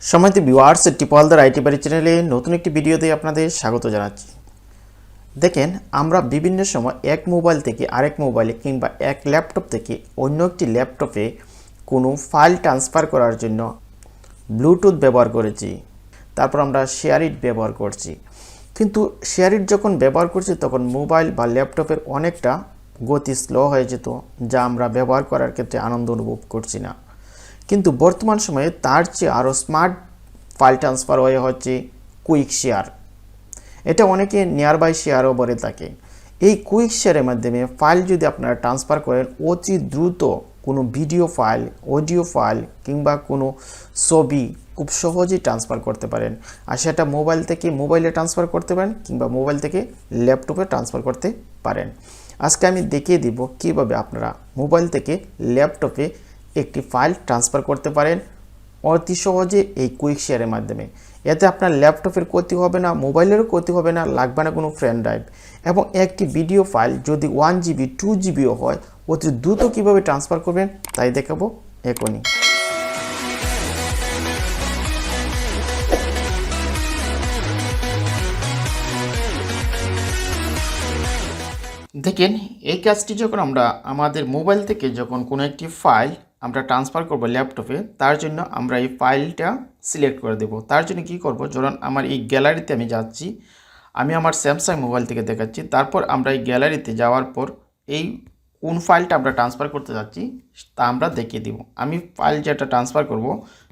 সময়ত viewers টিপলদার IT বাড়ি চ্যানেলে নতুন একটি ভিডিওতে আপনাদের স্বাগত জানাচ্ছি। দেখেন, আমরা বিভিন্ন সময় এক মোবাইল থেকে আরেক মোবাইলে কিংবা এক ল্যাপটপ থেকে অন্য একটি ল্যাপটপে কোনো ফাইল ট্রান্সফার করার জন্য ব্লুটুথ ব্যবহার করেছি। তারপর আমরা শেয়ারিট ব্যবহার করছি। কিন্তু শেয়ারিট যখন ব্যবহার করছি, তখন মোবাইল বা ল্যাপটপের অনেকটা গতি স্লো হয়ে যেত, যা আমরা ব্যবহার করার ক্ষেত্রে আনন্দ অনুভব করছি না। কিন্তু বর্তমান সময়ে তার চেয়ে আরও স্মার্ট ফাইল ট্রান্সফার হয়ে হচ্ছে কুইক শেয়ার এটা অনেকে নিয়ার বাই শেয়ারও বলে থাকে। এই কুইক শেয়ারের মাধ্যমে ফাইল যদি আপনারা ট্রান্সফার করেন, অতি দ্রুত কোনো ভিডিও ফাইল অডিও ফাইল কিংবা কোনো ছবি খুব সহজেই ট্রান্সফার করতে পারেন। আর সেটা মোবাইল থেকে মোবাইলে ট্রান্সফার করতে পারেন কিংবা মোবাইল থেকে ল্যাপটপে ট্রান্সফার করতে পারেন। আজকে আমি দেখিয়ে দিব কীভাবে আপনারা মোবাইল থেকে ল্যাপটপে একটি ফাইল ট্রান্সফার করতে পারেন অতি সহজে এই কুইক শেয়ারের মাধ্যমে। এতে আপনার ল্যাপটপের ক্ষতি হবে না, মোবাইলেরও ক্ষতি হবে না, লাগবে না কোনো ফ্রেন্ড ড্রাইভ। এবং একটি ভিডিও ফাইল যদি ওয়ান জিবি, টু জিবিও হয়, অতি দ্রুত কীভাবে ট্রান্সফার করবেন তাই দেখাবো এখনই। দেখেন, এই কাজটি যখন আমরা আমাদের মোবাইল থেকে যখন কোনো একটি ফাইল আমরা ট্রান্সফার করব ল্যাপটপে তার জন্য আমরা এই ফাইলটা সিলেক্ট করে দেব। তার জন্য কি করব? ধরুন আমার এই গ্যালারিতে আমি যাচ্ছি, আমি আমার স্যামসাং মোবাইল থেকে দেখাচ্ছি, তারপর আমরা এই গ্যালারিতে যাওয়ার পর এই কোন ফাইলটা আমরা ট্রান্সফার করতে যাচ্ছি, তা আমরা দেখিয়ে দিব। আমি ফাইল যেটা ট্রান্সফার করব,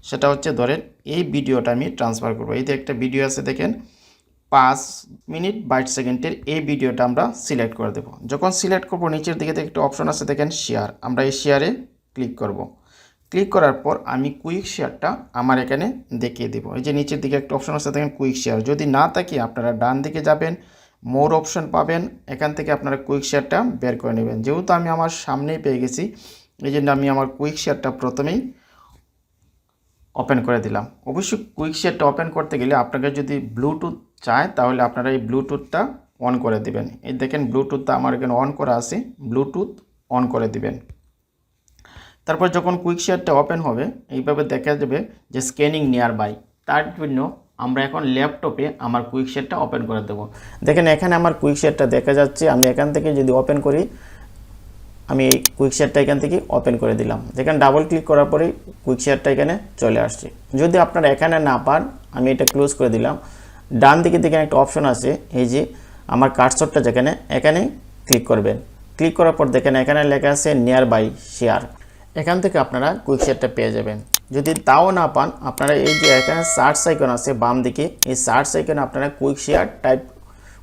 সেটা হচ্ছে ধরেন এই ভিডিওটা আমি ট্রান্সফার করব। এই একটা ভিডিও আছে দেখেন, পাঁচ মিনিট বাইট সেকেন্ডের এই ভিডিওটা আমরা সিলেক্ট করে দেব। যখন সিলেক্ট করব, নিচের দিকে একটা অপশন আছে দেখেন শেয়ার আমরা এই শেয়ারে ক্লিক করব। ক্লিক করার পর আমি কুইক শেয়ারটা আমার এখানে দেখিয়ে দেবো। এই যে নিচের দিকে একটা অপশন আছে, দেখেন কুইক শেয়ার যদি না থাকে, আপনারা ডান দিকে যাবেন মোর অপশন পাবেন, এখান থেকে আপনারা কুইক শেয়ারটা বের করে নেবেন। যেহেতু আমি আমার সামনেই পেয়ে গেছি, এই জন্য আমি আমার কুইক শেয়ারটা প্রথমেই ওপেন করে দিলাম। অবশ্যই কুইক শেয়ারটা ওপেন করতে গেলে আপনাকে যদি ব্লুটুথ চায়, তাহলে আপনারা এই ব্লুটুথটা অন করে দিবেন। এই দেখেন ব্লুটুথটা আমার এখানে অন করা আছে ব্লুটুথ অন করে দিবেন। তারপর যখন কুইক শেয়ারটা ওপেন হবে, এইভাবে দেখা যাবে যে স্ক্যানিং নিয়ার বাই তার জন্য আমরা এখন ল্যাপটপে আমার কুইক শেয়ারটা ওপেন করে দেবো। দেখেন এখানে আমার কুইক শেয়ারটা দেখা যাচ্ছে, আমি এখান থেকে যদি ওপেন করি, আমি এই কুইক শেয়ারটা এখান থেকে ওপেন করে দিলাম। যেখানে ডাবল ক্লিক করার পরেই কুইক শেয়ারটা এখানে চলে আসছে। যদি আপনারা এখানে না পান, আমি এটা ক্লোজ করে দিলাম। ডান দিকে দেখেন একটা অপশন আছে, এই যে আমার কার্সরটা যেখানে এখানে ক্লিক করবেন। ক্লিক করার পর দেখেন এখানে লেখা আছে নিয়ার বাই শেয়ার এখান থেকে আপনারা কুইক শেয়ারটা পেয়ে যাবেন। যদি তাও না পান, আপনারা এই যে এখানে সার্চ আইকন আছে বাম দিকে, এই সার্চ আইকনে আপনারা কুইক শেয়ার টাইপ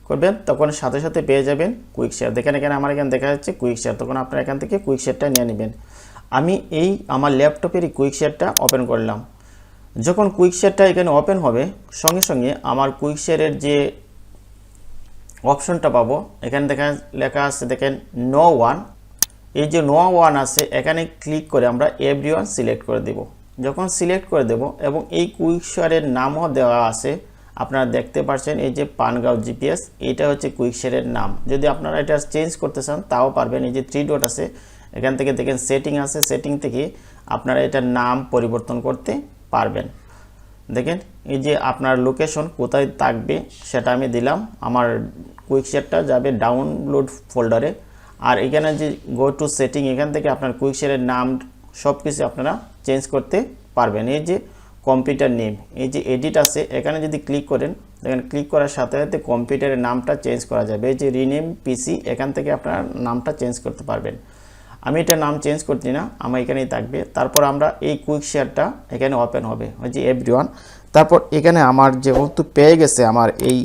করবেন, তখন সাথে সাথে পেয়ে যাবেন কুইক শেয়ার দেখেন এখানে আমার এখানে দেখা যাচ্ছে কুইক শেয়ার তখন আপনারা এখান থেকে কুইক শেয়ারটা নিয়ে নেবেন। আমি এই আমার ল্যাপটপের কুইক শেয়ারটা ওপেন করলাম। যখন কুইক শেয়ারটা এখানে ওপেন হবে, সঙ্গে সঙ্গে আমার কুইক শেয়ারের যে অপশনটা পাবো, এখানে দেখা লেখা আছে, দেখেন নো ওয়ান এই যে নো ওয়ান আছে, এখানে ক্লিক করে আমরা এভরি ওয়ান সিলেক্ট করে দেব। যখন সিলেক্ট করে দেব এবং এই কুইক শেয়ারের নামও দেওয়া আছে, আপনারা দেখতে পাচ্ছেন এই যে পানগাঁও জিপিএস এটা হচ্ছে কুইক শেয়ারের নাম। যদি আপনারা এটা চেঞ্জ করতে চান, তাও পারবেন। এই যে থ্রি ডট আছে, এখান থেকে দেখেন সেটিং আছে সেটিং থেকে আপনারা এটার নাম পরিবর্তন করতে পারবেন। দেখেন, এই যে আপনার লোকেশন কোথায় থাকবে, সেটা আমি দিলাম। আমার কুইক শেয়ারটা যাবে ডাউনলোড ফোল্ডারে আর এখানে যে গো টু সেটিং এখান থেকে আপনার কুইক শেয়ারের নাম সব কিছু আপনারা চেঞ্জ করতে পারবেন। এই যে কম্পিউটার নেম এই যে এডিট আছে, এখানে যদি ক্লিক করেন, দেখেন ক্লিক করার সাথে সাথে কম্পিউটারের নামটা চেঞ্জ করা যাবে। এই যে রিনেম পিসি এখান থেকে আপনার নামটা চেঞ্জ করতে পারবেন। আমি এটা নাম চেঞ্জ করছি না, আমার এখানেই থাকবে। তারপর আমরা এই কুইক শেয়ারটা এখানে ওপেন হবে, ওই যে এভরি তারপর এখানে আমার যেহেতু পেয়ে গেছে আমার এই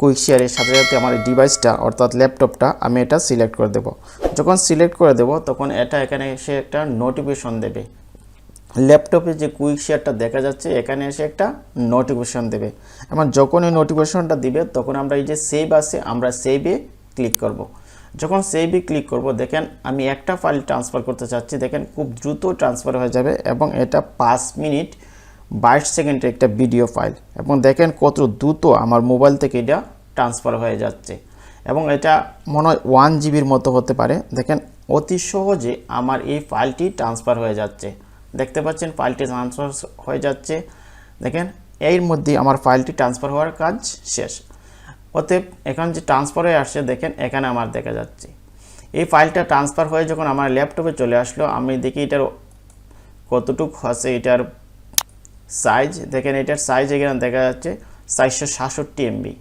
কুইক শেয়ারের সাথে সাথে আমার ডিভাইসটা অর্থাৎ ল্যাপটপটা আমি এটা সিলেক্ট করে দেব। যখন সিলেক্ট করে দেব, তখন এটা এখানে এসে একটা নোটিফিকেশন দেবে। ল্যাপটপে যে কুইক শেয়ারটা দেখা যাচ্ছে, এখানে এসে একটা নোটিফিকেশন দেবে। এবং যখন এই নোটিফিকেশনটা দিবে, তখন আমরা এই যে সেভ আছে, আমরা সেভে ক্লিক করব। যখন সেভে ক্লিক করব, দেখেন আমি একটা ফাইল ট্রান্সফার করতে চাচ্ছি। দেখেন খুব দ্রুত ট্রান্সফার হয়ে যাবে এবং এটা পাঁচ মিনিট বাইশ সেকেন্ডের একটা ভিডিও ফাইল। এবং দেখেন কত দ্রুত আমার মোবাইল থেকে এটা ট্রান্সফার হয়ে যাচ্ছে। এবং এটা মনে হয় ওয়ান জিবির মতো হতে পারে। দেখেন অতি সহজে আমার এই ফাইলটি ট্রান্সফার হয়ে যাচ্ছে। দেখতে পাচ্ছেন ফাইলটি ট্রান্সফার হয়ে যাচ্ছে। দেখেন এর মধ্যে আমার ফাইলটি ট্রান্সফার হওয়ার কাজ শেষ। অতএব এখন যে ট্রান্সফার হয়ে আসছে, দেখেন এখানে আমার দেখা যাচ্ছে। এই ফাইলটা ট্রান্সফার হয়ে যখন আমার ল্যাপটপে চলে আসলো, আমি দেখি এটার কতটুকু আছে, এটার সাইজ দেখেন এটার সাইজ এখানে দেখা যাচ্ছে চারশো সাতষট্টি এমবি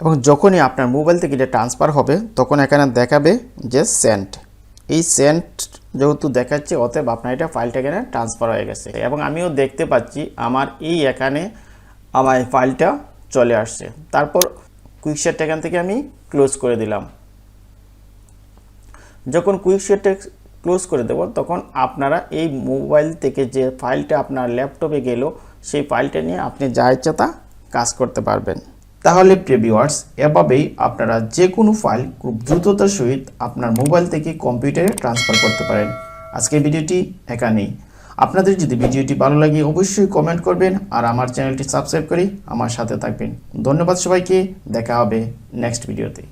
এবং যখনই আপনার মোবাইল থেকে এটা ট্রান্সফার হবে, তখন এখানে দেখাবে যে সেন্ট এই সেন্ট যেহেতু দেখাচ্ছে, অতএব আপনার এটা ফাইলটা এখানে ট্রান্সফার হয়ে গেছে। এবং আমিও দেখতে পাচ্ছি, আমার এই এখানে আমার ফাইলটা চলে আসছে। তারপর কুইকশেটটা এখান থেকে আমি ক্লোজ করে দিলাম। যখন কুইকশেটটা ক্লোজ করে দেব, তখন আপনারা এই মোবাইল থেকে যে ফাইলটা আপনার ল্যাপটপে গেল সেই ফাইলটা নিয়ে আপনি যা ইচ্ছা তা কাজ করতে পারবেন। তাহলে প্রিভিউয়ার্স এভাবেই আপনারা যে কোনো ফাইল খুব দ্রুততার সহিত আপনার মোবাইল থেকে কম্পিউটারে ট্রান্সফার করতে পারেন। আজকের ভিডিওটি এখানেই। আপনাদের যদি ভিডিওটি ভালো লাগে, অবশ্যই কমেন্ট করবেন আর আমার চ্যানেলটি সাবস্ক্রাইব করে আমার সাথে থাকবেন। ধন্যবাদ সবাইকে, দেখা হবে নেক্সট ভিডিওতে